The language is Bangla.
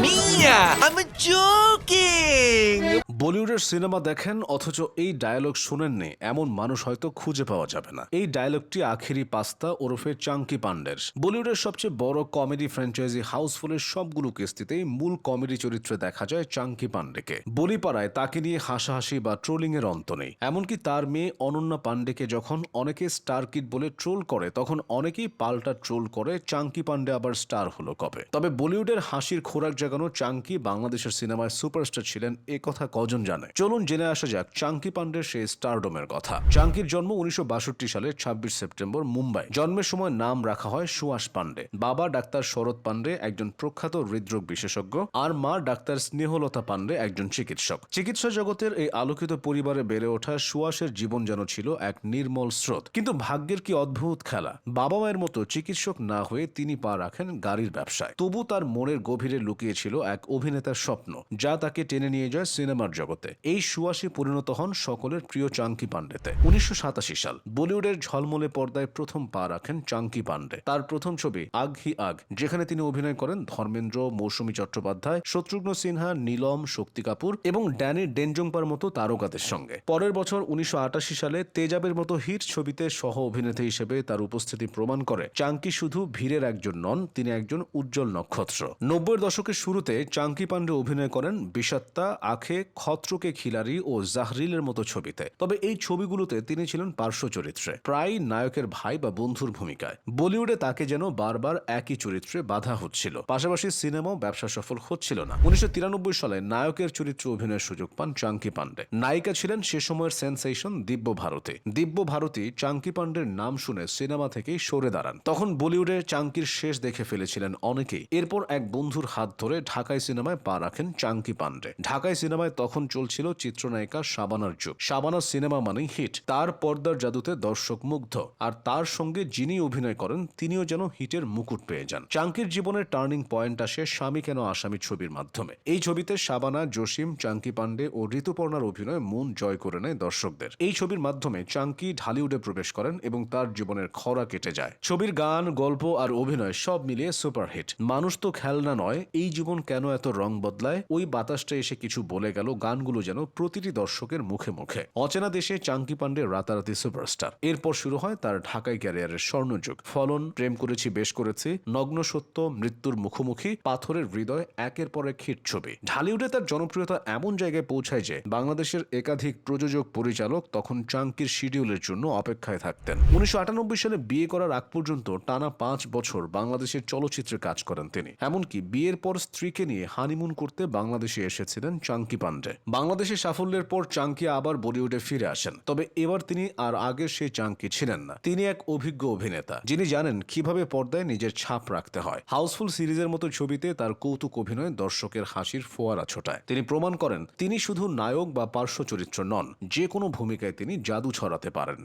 mia! I'm joking! বলিউডের সিনেমা দেখেন, অথচ এই ডায়ালগ শোনেননি। এমন মানুষ হয়তো খুঁজে পাওয়া যাবে না। এই ডায়ালগটি আখেরি পাস্তা, ওরফে চাঙ্কি পান্ডের বলিউডের সবচেয়ে বড় কমেডি ফ্র্যাঞ্চাইজি হাউসফুলের সবগুলো কিস্তিতেই মূল কমেডি চরিত্রে দেখা যায় চাঙ্কি পান্ডেকে বলিপাড়ায় তাকে নিয়ে হাসাহাসি বা ট্রোলিং এর অন্ত নেই। এমনকি তার মেয়ে অনন্যা পান্ডেকে যখন অনেকে স্টার কিড বলে ট্রোল করে, তখন অনেকেই পাল্টা ট্রোল করে, চাঙ্কি পান্ডে আবার স্টার হলো কবে? তবে বলিউডের হাসির খোরাক জাগানো চাঙ্কি বাংলাদেশের সিনেমায় সুপারস্টার ছিলেন, এ কথা কজন জানে চলুন জেনে আসা যাক চাঙ্কি পান্ডের সেই স্টারডোমের কথা। চাঙ্কির জন্ম উনিশশো সালে ছাব্বিশ সেপ্টেম্বর, মুম্বাই। জন্মের সময় নাম রাখা হয় সুয়াস পান্ডে বাবা ডাক্তার শরৎ পান্ডে একজন প্রখ্যাত হৃদরোগ বিশেষজ্ঞ আর মা ডাক্তার স্নেহলতা পান্ডে একজন চিকিৎসক। চিকিৎসা জগতের এই আলোকিত পরিবারে বেড়ে ওঠা সুয়াসের জীবন যেন ছিল এক নির্মল স্রোত। কিন্তু ভাগ্যের কি অদ্ভুত খেলা? বাবা মায়ের মতো চিকিৎসক না হয়ে তিনি পা রাখেন গাড়ির ব্যবসায়। তবু তার মনের গভীরে লুকিয়েছিল এক অভিনেতার স্বপ্ন, যা তাকে টেনে নিয়ে যায় সিনেমার জগতে। এই সুয়াসী পরিণত হন সকলের প্রিয় চাঙ্কি পান্ডেতে উনিশশো সাল বলিউডের ঝলমলে পর্দায় প্রথম পা রাখেন চাঙ্কি পান্ডে তার প্রথম ছবি আগ হি আগ, যেখানে তিনি অভিনয় করেন ধর্মেন্দ্র, মৌসুমী চট্টোপাধ্যায়, শত্রুঘ্ন সিনহা, নীলম, শক্তি কাপুর এবং ড্যানি ডেনজংপার মতো তারকাদের সঙ্গে। পরের বছর উনিশশো আটাশি সালে তেজাবের মতো হিট ছবিতে সহ অভিনেতা হিসেবে তার উপস্থিতি প্রমাণ করে। চাঙ্কি শুধু ভিড়ের একজন নন, তিনি একজন উজ্জ্বল নক্ষত্র। নব্বই দশকের শুরুতে চাঙ্কি পান্ডে অভিনয় করেন বিষাত্তা আখে খত্রকে খিলারি ও জাহরিলের মতো ছবিতে। তবে এই ছবিগুলোতে তিনি ছিলেন পার্শ্ব চরিত্রে, প্রায় নায়কের ভাই বা বন্ধুর ভূমিকায়। বলিউডে তাকে যেন বারবার একই চরিত্রে বাধা হচ্ছিল। পাশাপাশি সিনেমাও ব্যবসা সফল হচ্ছিল না। উনিশশো সালে নায়কের চরিত্রে অভিনয়ের সুযোগ পান চাঙ্কি পান্ডে নায়িকা ছিলেন সে সময়ের সেন্সেশন দিব্য ভারতী। দিব্য ভারতী চাঙ্কি পান্ডের নাম শুনে সিনেমা থেকেই সরে দাঁড়ান। তখন বলিউডে চাঙ্কির শেষ দেখে ফেলেছিলেন অনেকেই। এরপর এক বন্ধুর হাত ধরে ঢাকায় সিনেমায় পা রাখেন চাঙ্কি পান্ডে ঢাকায় সিনেমায় তখন চলছিল চিত্রনায়িকা শাবানার যুগ। শাবানার সিনেমা মানেই হিট। তার পর্দার জাদুতে দর্শক মুগ্ধ। আর তার সঙ্গে যিনি অভিনয় করেন, তিনিও যেন হিটের মুকুট পেয়ে যান। চাঙ্কির জীবনের টার্নিং পয়েন্ট আসে স্বামী কেন আসামি ছবির মাধ্যমে। এই ছবিতে শাবানা, জসিম, চাঙ্কি পান্ডে ও ঋতুপর্ণার অভিনয় মন জয় করে নেয় দর্শকদের। এই ছবির মাধ্যমে চাঙ্কি ঢালিউডে প্রবেশ করেন এবং তার জীবনের খরা কেটে যায়। ছবির গান, গল্প আর অভিনয় সব মিলিয়ে সুপারহিট মানুষ তো খেলনা নয়, এই জীবন কেন এত রং বদলায়? ওই বাতাসটা এসে কিছু বলে গেল গানগুলো যেন প্রতিটি দর্শকের মুখে মুখে। অচেনা দেশে চাঙ্কি পান্ডে রাতারাতি সুপারস্টার। এরপর শুরু হয় তার ঢাকায় ক্যারিয়ারের স্বর্ণযুগ। ফলন, প্রেম করেছি, বেশ করেছি, নগ্ন সত্য, মৃত্যুর মুখোমুখি, পাথরের হৃদয়, একের পর এক হিট ছবি। ঢালিউডে তার জনপ্রিয়তা এমন জায়গায় পৌঁছায় যে, বাংলাদেশের একাধিক প্রযোজক পরিচালক তখন চাঙ্কির শিডিউলের জন্য অপেক্ষায় থাকতেন। উনিশশো আটানব্বই সালে বিয়ে করার আগ পর্যন্ত টানা পাঁচ বছর বাংলাদেশের চলচ্চিত্রে কাজ করেন তিনি। এমনকি বিয়ের পর স্ত্রীকে নিয়ে হানিমুন করতে বাংলাদেশে এসেছিলেন চাঙ্কি পান্ডে বাংলাদেশে সাফল্যের পর চাঙ্কি আবার বলিউডে ফিরে আসেন। তবে এবার তিনি আর আগের সেই চাঙ্কি ছিলেন না। তিনি এক অভিজ্ঞ অভিনেতা, যিনি জানেন কীভাবে পর্দায় নিজের ছাপ রাখতে হয়। হাউসফুল সিরিজের মতো ছবিতে তার কৌতুক অভিনয় দর্শকের হাসির ফোয়ারা ছোটায়। তিনি প্রমাণ করেন, তিনি শুধু নায়ক বা পার্শ্ব চরিত্র নন, যে কোনো ভূমিকায় তিনি জাদু ছড়াতে পারেন।